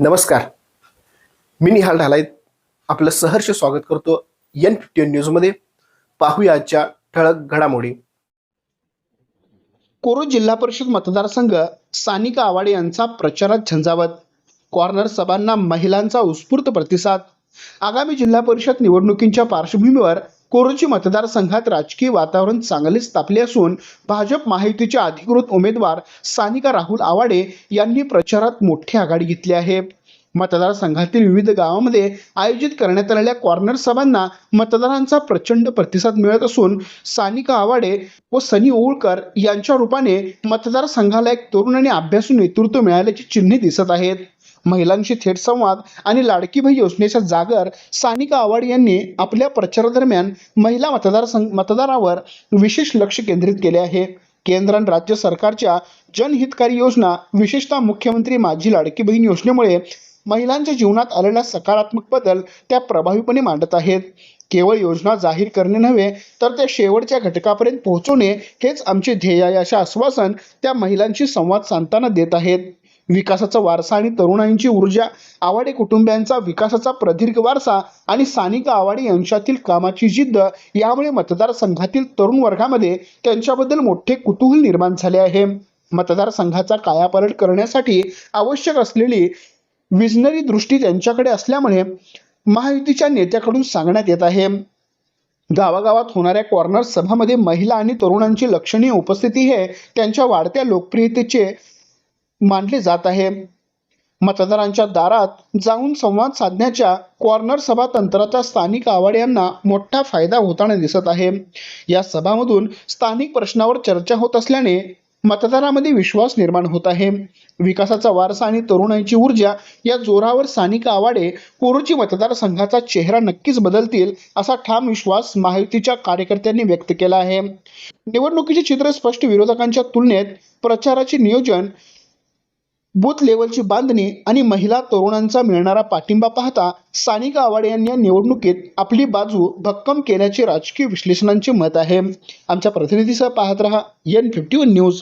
नमस्कार. मी निहाल ढालाईत. आपलं सहर्ष स्वागत करतो एन फिफ्टी न्यूजमध्ये. पाहूया आजच्या ठळक घडामोडी. कोरो जिल्हा परिषद मतदारसंघ सानिका आवाडे यांचा प्रचारात झंझावत. कॉर्नर सभांना महिलांचा उत्स्फूर्त प्रतिसाद. आगामी जिल्हा परिषद निवडणुकींच्या पार्श्वभूमीवर कोरोची मतदारसंघात राजकीय वातावरण चांगलेच तापले असून भाजप माहितीचे अधिकृत उमेदवार सानिका राहुल आवाडे यांनी प्रचारात मोठी आघाडी घेतली आहे. मतदारसंघातील विविध गावांमध्ये आयोजित करण्यात आलेल्या कॉर्नर सभांना मतदारांचा प्रचंड प्रतिसाद मिळत असून सानिका आवाडे व सनी ओळकर यांच्या रूपाने मतदारसंघाला एक तरुण आणि अभ्यासू नेतृत्व मिळाल्याची चिन्हे दिसत आहेत. महिलांशी थेट संवाद आणि लाडकी बहीण योजनेच्या जागर सानिका आवाड यांनी आपल्या प्रचारादरम्यान महिला मतदारसंघ मतदारावर विशेष लक्ष केंद्रित केले आहे. केंद्र आणि राज्य सरकारच्या जनहितकारी योजना विशेषतः मुख्यमंत्री माझी लाडकी बहीण योजनेमुळे महिलांच्या जीवनात आलेला सकारात्मक बदल त्या प्रभावीपणे मांडत आहेत. केवळ योजना जाहीर करणे नव्हे तर त्या शेवटच्या घटकापर्यंत पोहोचवणे हेच आमचे ध्येय आहे असे आश्वासन त्या महिलांशी संवाद साधताना देत आहेत. विकासाचा वारसा आणि तरुणांची ऊर्जा आवाडे कुटुंबियांचा विकासाचा प्रदीर्घ वारसा आणि सानिका आवाडे यांच्यातील कामाची जिद्द यामुळे मतदारसंघातील तरुण वर्गामध्ये त्यांच्याबद्दल मोठे कुतूहल निर्माण झाले आहे. मतदारसंघाचा कायापालट करण्यासाठी आवश्यक असलेली विजनरी दृष्टी त्यांच्याकडे असल्यामुळे महायुतीच्या नेत्याकडून सांगण्यात येत आहे. गावागावात होणाऱ्या कॉर्नर सभामध्ये महिला आणि तरुणांची लक्षणीय उपस्थिती हे त्यांच्या वाढत्या लोकप्रियतेचे मानले जात आहे. मतदारांच्या दारात जाऊन संवाद साधण्याच्या कॉर्नर सभा तंत्राचा स्थानिक आवाड यांना मोठा फायदा होताना दिसत आहे. या सभामधून स्थानिक प्रश्नावर चर्चा होत असल्याने मतदारामध्ये विश्वास निर्माण होत आहे. विकासाचा वारसा आणि तरुणांची ऊर्जा या जोरावर सानिका आवाडे कोरोची मतदारसंघाचा चेहरा नक्कीच बदलतील असा ठाम विश्वास महायुतीच्या कार्यकर्त्यांनी व्यक्त केला आहे. निवडणुकीचे चित्र स्पष्ट विरोधकांच्या तुलनेत प्रचाराचे नियोजन बूथ लेवलची बांधणी आणि महिला तरुणांचा मिळणारा पाठिंबा पाहता सानिका आवाडे यांनी या निवडणुकीत आपली बाजू भक्कम केल्याचे राजकीय विश्लेषणांचे मत आहे. आमच्या प्रतिनिधीसह पाहत रहा एन फिफ्टी वन न्यूज